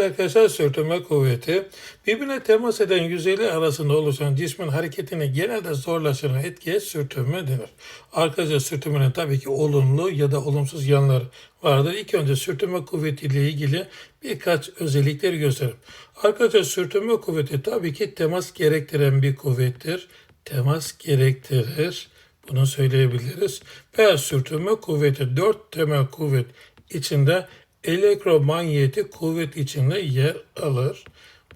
Arkadaşlar sürtünme kuvveti birbirine temas eden yüzeyler arasında oluşan cismin hareketini genelde zorlaştıran etkiye sürtünme denir. Arkadaşlar sürtünmenin tabii ki olumlu ya da olumsuz yanları vardır. İlk önce sürtünme kuvveti ile ilgili birkaç özellikleri göstereyim. Arkadaşlar sürtünme kuvveti tabii ki temas gerektiren bir kuvvettir. Temas gerektirir. Bunu söyleyebiliriz. Veya sürtünme kuvveti dört temel kuvvet içinde elektromanyetik kuvvet içinde yer alır.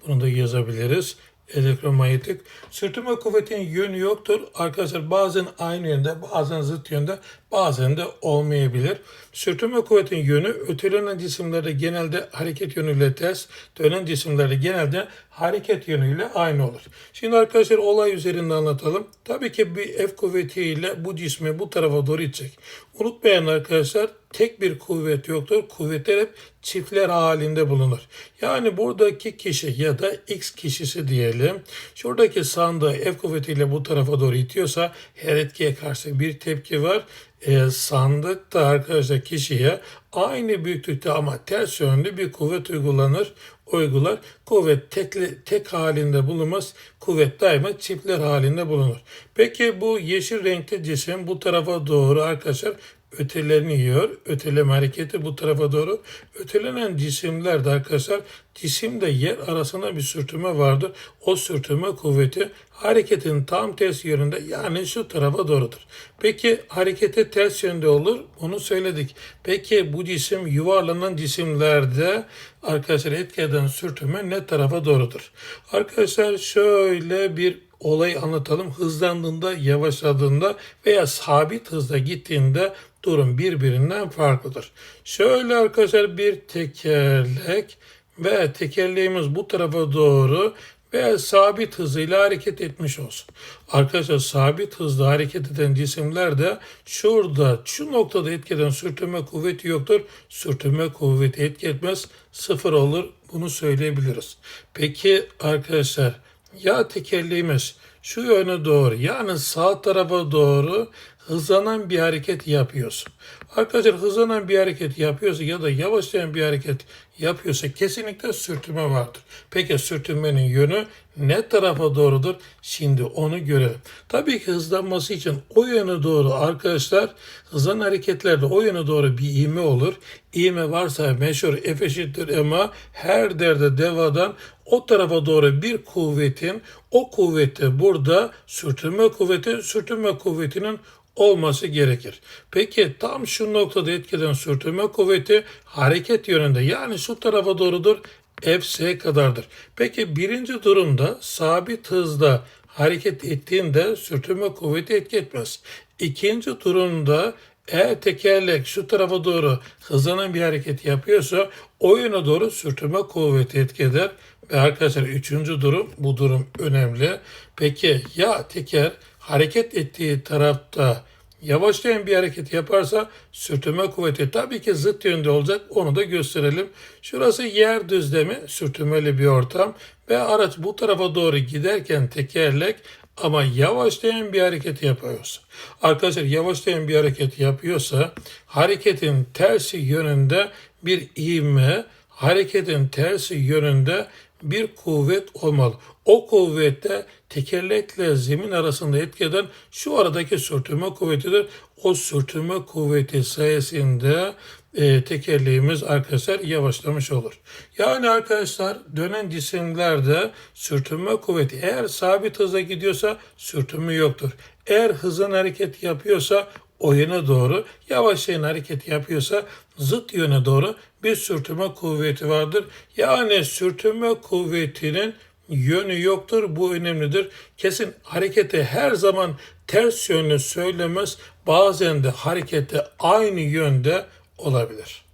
Bunu da yazabiliriz. Elektromanyetik. Sürtünme kuvvetinin yönü yoktur. Arkadaşlar bazen aynı yönde, bazen zıt yönde, bazen de olmayabilir. Sürtünme kuvvetinin yönü ötelenen cisimlerde genelde hareket yönüyle ters, dönen cisimlerde genelde hareket yönüyle aynı olur. Şimdi arkadaşlar olay üzerinde anlatalım. Tabii ki bir F kuvvetiyle bu cismi bu tarafa doğru itecek. Unutmayın arkadaşlar tek bir kuvvet yoktur. Kuvvetler hep çiftler halinde bulunur. Yani buradaki kişi ya da X kişisi diyelim. Şuradaki sandığı F kuvvetiyle bu tarafa doğru itiyorsa her etkiye karşı bir tepki var. E, sandık da arkadaşlar kişiye aynı büyüklükte ama ters yönlü bir kuvvet uygulanır uygular. Kuvvet tek, tek halinde bulunmaz. Kuvvet daima çiftler halinde bulunur. Peki bu yeşil renkli cisim bu tarafa doğru arkadaşlar öteleniyor. Öteleme hareketi bu tarafa doğru. Ötelenen cisimlerde arkadaşlar cisimde yer arasında bir sürtünme vardır. O sürtünme kuvveti hareketin tam ters yönünde yani şu tarafa doğrudur. Peki harekete ters yönde olur. Onu söyledik. Peki bu cisim yuvarlanan cisimlerde arkadaşlar etki eden sürtünme ne tarafa doğrudur? Arkadaşlar şöyle bir olay anlatalım. Hızlandığında, yavaşladığında veya sabit hızda gittiğinde durum birbirinden farklıdır. Şöyle arkadaşlar bir tekerlek ve tekerleğimiz bu tarafa doğru veya sabit hızıyla hareket etmiş olsun. Arkadaşlar sabit hızla hareket eden cisimler de şurada şu noktada etki eden sürtünme kuvveti yoktur. Sürtünme kuvveti etki etmez sıfır olur. Bunu söyleyebiliriz. Peki arkadaşlar ya tekerleğimiz şu yöne doğru yani sağ tarafa doğru hızlanan bir hareket yapıyorsun. Arkadaşlar hızlanan bir hareket yapıyorsa ya da yavaşlayan bir hareket yapıyorsa kesinlikle sürtünme vardır. Peki sürtünmenin yönü ne tarafa doğrudur? Şimdi onu görelim. Tabii ki hızlanması için o yöne doğru arkadaşlar hızlanan hareketlerde o yöne doğru bir ivme olur. İvme varsa meşhur F eşittir ama her derde devadan o tarafa doğru bir kuvvetin o kuvvette burada sürtünme kuvveti sürtünme kuvvetinin olması gerekir. Peki tam şu noktada etkiden sürtünme kuvveti hareket yönünde yani şu tarafa doğrudur Fs kadardır. Peki birinci durumda sabit hızda hareket ettiğinde sürtünme kuvveti etki etmez. İkinci durumda eğer tekerlek şu tarafa doğru hızlanan bir hareket yapıyorsa o yöne doğru sürtünme kuvveti etki eder. Ve arkadaşlar üçüncü durum bu durum önemli. Peki ya teker hareket ettiği tarafta yavaşlayan bir hareket yaparsa sürtünme kuvveti tabii ki zıt yönde olacak. Onu da gösterelim. Şurası yer düzlemi, sürtünmeli bir ortam ve araç bu tarafa doğru giderken tekerlek ama yavaşlayan bir hareket yapıyorsa. Arkadaşlar yavaşlayan bir hareket yapıyorsa hareketin tersi yönünde bir ivme, hareketin tersi yönünde bir kuvvet olmalı. O kuvvette tekerlekle zemin arasında etki eden şu aradaki sürtünme kuvvetidir. O sürtünme kuvveti sayesinde e, tekerleğimiz arkadaşlar yavaşlamış olur. Yani arkadaşlar dönen cisimlerde sürtünme kuvveti eğer sabit hızla gidiyorsa sürtünme yoktur. Eğer hızın hareket yapıyorsa o yöne doğru yavaşlayan hareket yapıyorsa zıt yöne doğru bir sürtünme kuvveti vardır. Yani sürtünme kuvvetinin yönü yoktur. Bu önemlidir. Kesin harekete her zaman ters yönlü söylemez. Bazen de harekete aynı yönde olabilir.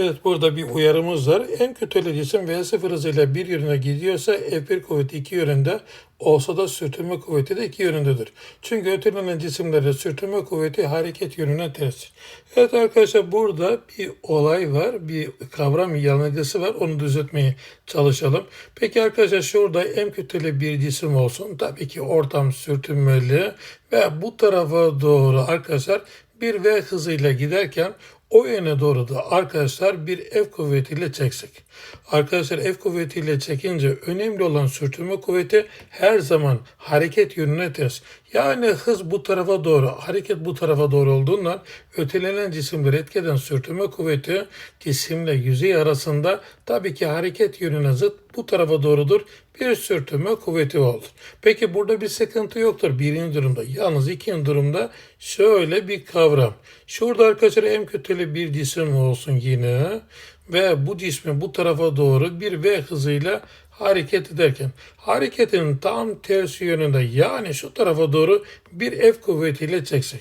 Evet burada bir uyarımız var. En kötü cisim V0 hızıyla bir yönüne gidiyorsa F1 kuvveti iki yönünde olsa da sürtünme kuvveti de iki yönündedir. Çünkü ötelenen cisimlerde sürtünme kuvveti hareket yönüne ters. Evet arkadaşlar burada bir olay var. Bir kavram yanılgısı var. Onu düzeltmeye çalışalım. Peki arkadaşlar şurada en kötülü bir cisim olsun. Tabii ki ortam sürtünmeli ve bu tarafa doğru arkadaşlar bir V hızıyla giderken o yöne doğru da arkadaşlar bir F kuvvetiyle çeksek. Arkadaşlar F kuvvetiyle çekince önemli olan sürtünme kuvveti her zaman hareket yönüne ters. Yani hız bu tarafa doğru, hareket bu tarafa doğru olduğundan ötelenen cisimleri etkeden sürtünme kuvveti cisimle yüzey arasında tabii ki hareket yönüne zıt bu tarafa doğrudur. Bir sürtünme kuvveti olur. Peki burada bir sıkıntı yoktur birinci durumda. Yalnız ikinci durumda şöyle bir kavram. Şurada arkadaşlar en kötülü bir cisim olsun yine ve bu cismi bu tarafa doğru bir V hızıyla hareket ederken hareketin tam tersi yönünde yani şu tarafa doğru bir F kuvvetiyle çeksek.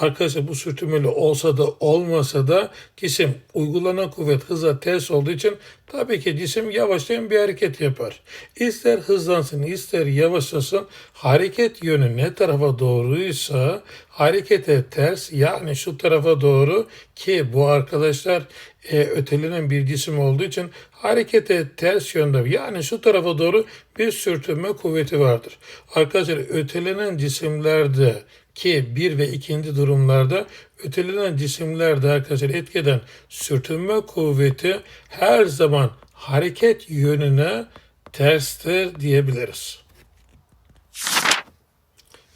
Arkadaşlar bu sürtünmeli olsa da olmasa da cisim uygulanan kuvvet hıza ters olduğu için tabii ki cisim yavaşlayan bir hareket yapar. İster hızlansın ister yavaşlasın hareket yönü ne tarafa doğruysa harekete ters yani şu tarafa doğru ki bu arkadaşlar e, ötelenen bir cisim olduğu için harekete ters yönde yani şu tarafa doğru bir sürtünme kuvveti vardır. Arkadaşlar ötelenen cisimlerde ki bir ve ikinci durumlarda ötelenen cisimlerde arkadaşlar etkeden sürtünme kuvveti her zaman hareket yönüne terstir diyebiliriz.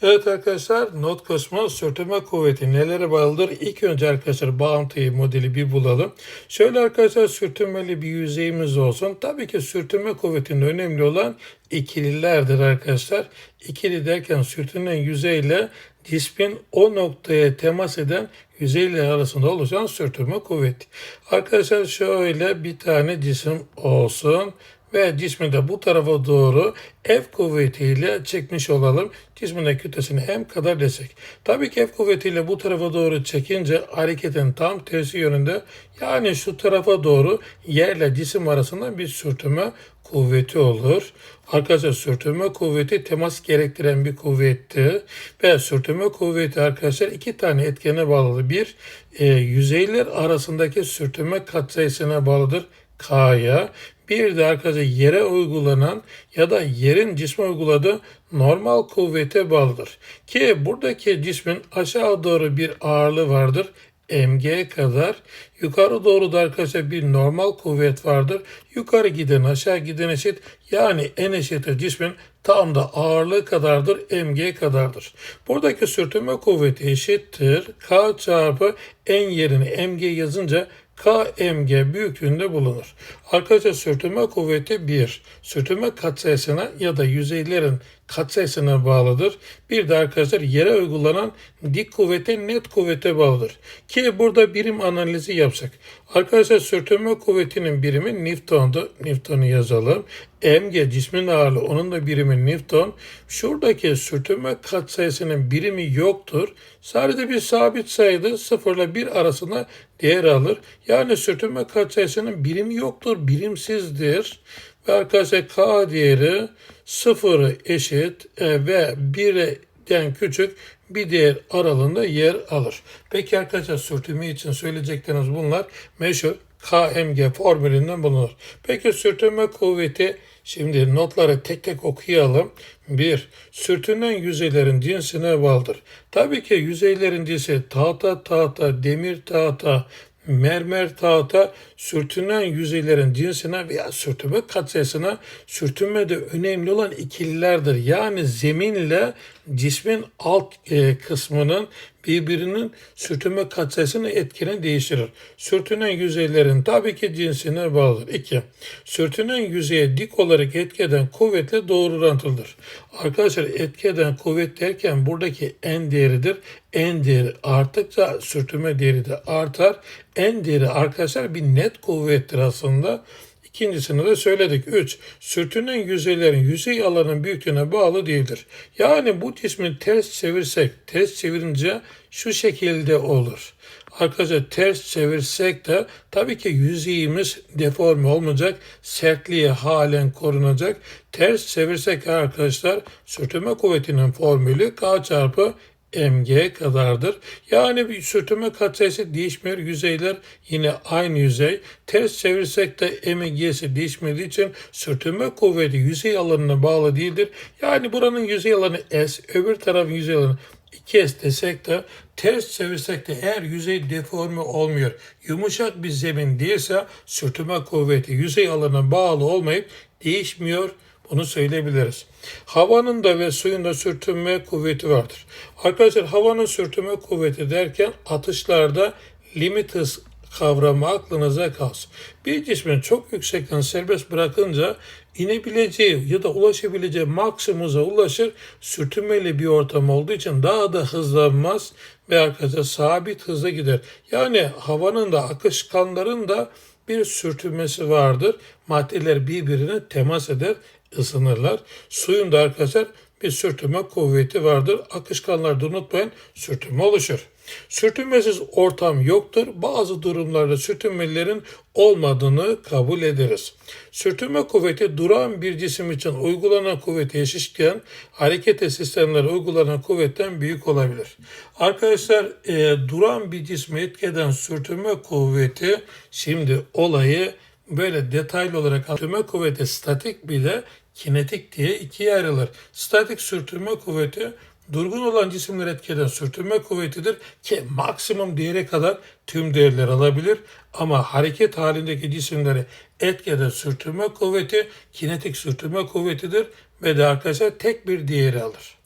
Evet arkadaşlar not kısmı sürtünme kuvveti nelere bağlıdır? İlk önce arkadaşlar bağıntıyı modeli bir bulalım. Şöyle arkadaşlar sürtünmeli bir yüzeyimiz olsun. Tabii ki sürtünme kuvvetinde önemli olan ikililerdir arkadaşlar. İkili derken sürtünen yüzeyle cismin o noktaya temas eden yüzeyle arasında oluşan sürtünme kuvveti. Arkadaşlar şöyle bir tane cisim olsun ve cismi de bu tarafa doğru F kuvvetiyle çekmiş olalım. Cismin kütlesini hem kadar desek. Tabii ki F kuvvetiyle bu tarafa doğru çekince hareketin tam tersi yönünde yani şu tarafa doğru yerle cisim arasında bir sürtünme kuvveti olur. Arkadaşlar sürtünme kuvveti temas gerektiren bir kuvvetti. Ve sürtünme kuvveti arkadaşlar iki tane etkene bağlıdır. Bir, e, yüzeyler arasındaki sürtünme katsayısına bağlıdır. K'ya bir de arkadaşlar yere uygulanan ya da yerin cisme uyguladığı normal kuvvete bağlıdır. Ki buradaki cismin aşağı doğru bir ağırlığı vardır mg kadar. Yukarı doğru da arkadaşlar bir normal kuvvet vardır. Yukarı giden aşağı giden eşit. Yani en eşittir cismin tam da ağırlığı kadardır, mg kadardır. Buradaki sürtünme kuvveti eşittir. K çarpı en yerini mg yazınca KMG büyüklüğünde bulunur. Arkadaşlar sürtünme kuvveti 1. Sürtünme katsayısına ya da yüzeylerin katsayısına bağlıdır. Bir de arkadaşlar yere uygulanan dik kuvvete net kuvvete bağlıdır. Ki burada birim analizi yapsak. Arkadaşlar sürtünme kuvvetinin birimi Newton'du. Newton'u yazalım. Mg cismin ağırlığı onun da birimi Newton. Şuradaki sürtünme katsayısının birimi yoktur. Sadece bir sabit sayıdır. 0 ile 1 arasında değer alır. Yani sürtünme katsayısının birimi yoktur. Birimsizdir. Ve arkadaşlar K değeri 0 eşit e, ve 1'den küçük bir değer aralığında yer alır. Peki arkadaşlar sürtünme için söyleyecekleriniz bunlar meşhur KMG formülünden bulunur. Peki sürtünme kuvveti Şimdi notları tek tek okuyalım. 1. Sürtünen yüzeylerin cinsine bağlıdır. Tabii ki yüzeylerin cinsi tahta tahta, demir tahta, mermer tahta sürtünen yüzeylerin cinsine veya sürtünme katsayısına sürtünmede önemli olan ikililerdir. Yani zeminle cismin alt e, kısmının birbirinin sürtünme katsayısını etkini değiştirir. Sürtünen yüzeylerin tabii ki cinsine bağlıdır. 2. Sürtünen yüzeye dik olarak etkeden kuvvetle doğru orantılıdır. Arkadaşlar etkeden kuvvet derken buradaki en değeridir. En değeri arttıkça sürtünme değeri de artar. En değeri arkadaşlar bir net kuvvettir aslında. İkincisini de söyledik. 3. Sürtünen yüzeylerin yüzey alanının büyüklüğüne bağlı değildir. Yani bu cismi ters çevirsek, ters çevirince şu şekilde olur. Arkadaşlar ters çevirsek de tabii ki yüzeyimiz deforme olmayacak, sertliği halen korunacak. Ters çevirsek arkadaşlar sürtünme kuvvetinin formülü K çarpı mg kadardır. Yani bir sürtünme katsayısı değişmiyor. Yüzeyler yine aynı yüzey. Ters çevirsek de mg'si değişmediği için sürtünme kuvveti yüzey alanına bağlı değildir. Yani buranın yüzey alanı S, öbür tarafın yüzey alanı iki es desek de ters çevirsek de eğer yüzey deforme olmuyor, yumuşak bir zemin değilse sürtünme kuvveti yüzey alanına bağlı olmayıp değişmiyor. Bunu söyleyebiliriz. Havanın da ve suyun da sürtünme kuvveti vardır. Arkadaşlar havanın sürtünme kuvveti derken atışlarda limit hız kavramı aklınıza kalsın. Bir cismin çok yüksekten serbest bırakınca inebileceği ya da ulaşabileceği maksimuza ulaşır. Sürtünmeli bir ortam olduğu için daha da hızlanmaz ve arkadaşlar sabit hızla gider. Yani havanın da akışkanların da bir sürtünmesi vardır. Maddeler birbirine temas eder, ısınırlar. Suyun da arkadaşlar bir sürtünme kuvveti vardır. Akışkanlarda unutmayın sürtünme oluşur. Sürtünmesiz ortam yoktur. Bazı durumlarda sürtünmelerin olmadığını kabul ederiz. Sürtünme kuvveti duran bir cisim için uygulanan kuvvete eşitken hareket sistemlere uygulanan kuvvetten büyük olabilir. Arkadaşlar e, duran bir cisme etkeden sürtünme kuvveti şimdi olayı böyle detaylı olarak sürtünme kuvveti statik bir de kinetik diye ikiye ayrılır. Statik sürtünme kuvveti durgun olan cisimler etkeden sürtünme kuvvetidir ki maksimum değere kadar tüm değerler alabilir. Ama hareket halindeki cisimleri etkeden sürtünme kuvveti kinetik sürtünme kuvvetidir ve de arkadaşlar tek bir değeri alır.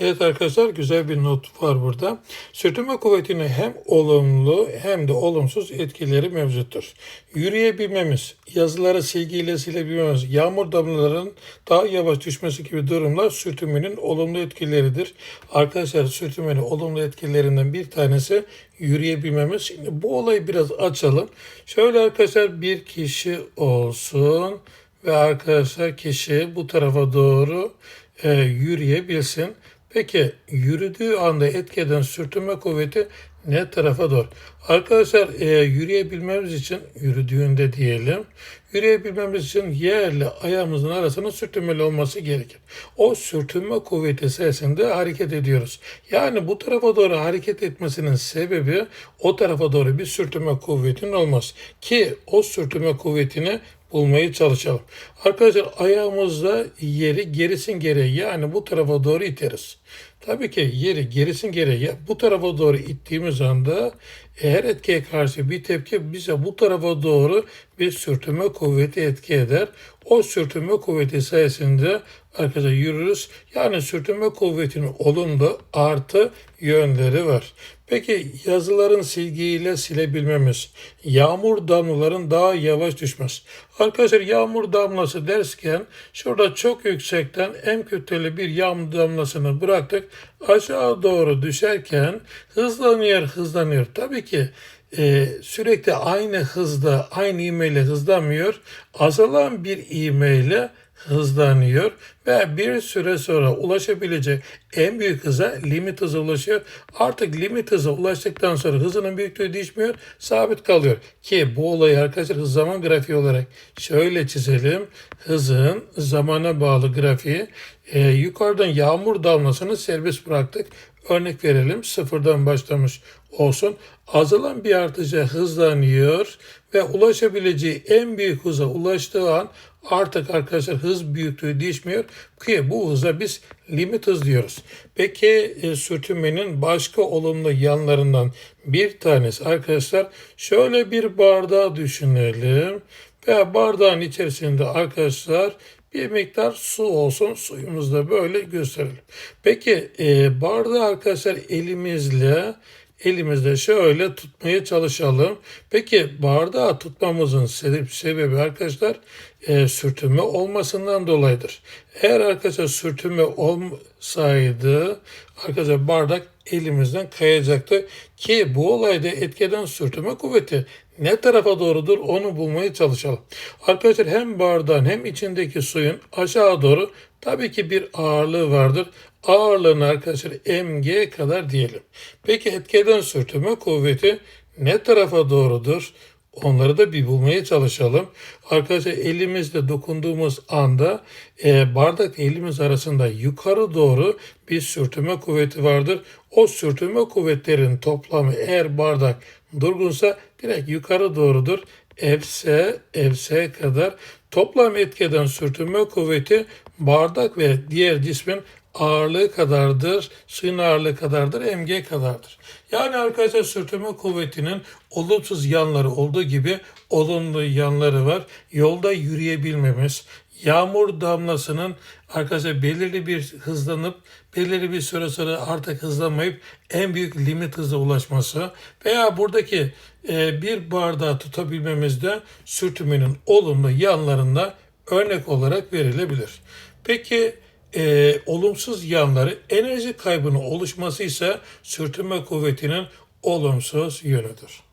Evet arkadaşlar güzel bir not var burada. Sürtünme kuvvetinin hem olumlu hem de olumsuz etkileri mevcuttur. Yürüyebilmemiz, yazıları silgiyle silebilmemiz, yağmur damlalarının daha yavaş düşmesi gibi durumlar sürtünmenin olumlu etkileridir. Arkadaşlar sürtünmenin olumlu etkilerinden bir tanesi yürüyebilmemiz. Şimdi bu olayı biraz açalım. Şöyle arkadaşlar bir kişi olsun ve arkadaşlar kişi bu tarafa doğru e, yürüyebilsin. Peki yürüdüğü anda etki eden sürtünme kuvveti ne tarafa doğru? Arkadaşlar e, yürüyebilmemiz için yürüdüğünde diyelim. Yürüyebilmemiz için yerle ayağımızın arasının sürtünmeli olması gerekir. O sürtünme kuvveti sayesinde hareket ediyoruz. Yani bu tarafa doğru hareket etmesinin sebebi o tarafa doğru bir sürtünme kuvvetinin olması. Ki o sürtünme kuvvetini bulmaya çalışalım. Arkadaşlar ayağımızla yeri gerisin geriye yani bu tarafa doğru iteriz. Tabii ki yeri gerisin geriye bu tarafa doğru ittiğimiz anda her etkiye karşı bir tepki bize bu tarafa doğru bir sürtünme kuvveti etki eder. O sürtünme kuvveti sayesinde arkadaşlar yürürüz. Yani sürtünme kuvvetinin olumlu artı yönleri var. Peki yazıların silgiyle silebilmemiz, yağmur damlaların daha yavaş düşmesi. Arkadaşlar yağmur damlası dersken şurada çok yüksekten en kütleli bir yağmur damlasını bıraktık. Aşağı doğru düşerken hızlanıyor hızlanıyor. Tabii ki e, sürekli aynı hızda, aynı ivmeyle hızlanmıyor. Azalan bir ivmeyle hızlanıyor ve bir süre sonra ulaşabilecek en büyük hıza limit hıza ulaşıyor. Artık limit hıza ulaştıktan sonra hızının büyüklüğü değişmiyor, sabit kalıyor. Ki bu olayı arkadaşlar hız zaman grafiği olarak şöyle çizelim. Hızın zamana bağlı grafiği. Ee, yukarıdan yağmur damlasını serbest bıraktık. Örnek verelim sıfırdan başlamış olsun. Azalan bir artışa hızlanıyor ve ulaşabileceği en büyük hıza ulaştığı an artık arkadaşlar hız büyüklüğü değişmiyor ki bu hıza biz limit hız diyoruz. Peki e, sürtünmenin başka olumlu yanlarından bir tanesi arkadaşlar şöyle bir bardağı düşünelim ve bardağın içerisinde arkadaşlar bir miktar su olsun suyumuzu da böyle gösterelim. Peki e, bardağı arkadaşlar elimizle elimizde şöyle tutmaya çalışalım. Peki bardağı tutmamızın sebebi arkadaşlar e, sürtünme olmasından dolayıdır. Eğer arkadaşlar sürtünme olsaydı arkadaşlar bardak elimizden kayacaktı ki bu olayda etkeden sürtünme kuvveti ne tarafa doğrudur onu bulmaya çalışalım. Arkadaşlar hem bardağın hem içindeki suyun aşağı doğru tabii ki bir ağırlığı vardır. Ağırlığını arkadaşlar mg kadar diyelim. Peki etkeden sürtünme kuvveti ne tarafa doğrudur? Onları da bir bulmaya çalışalım. Arkadaşlar elimizle dokunduğumuz anda e, bardak elimiz arasında yukarı doğru bir sürtünme kuvveti vardır. O sürtünme kuvvetlerin toplamı eğer bardak durgunsa direkt yukarı doğrudur. Fs, Fs kadar toplam etkeden sürtünme kuvveti bardak ve diğer cismin ağırlığı kadardır, suyun ağırlığı kadardır, mg kadardır. Yani arkadaşlar sürtünme kuvvetinin olumsuz yanları olduğu gibi olumlu yanları var. Yolda yürüyebilmemiz, yağmur damlasının arkadaşlar belirli bir hızlanıp belirli bir süre sonra artık hızlanmayıp en büyük limit hıza ulaşması veya buradaki e, bir bardağı tutabilmemiz de sürtünmenin olumlu yanlarında örnek olarak verilebilir. Peki e, olumsuz yanları enerji kaybının oluşması ise sürtünme kuvvetinin olumsuz yönüdür.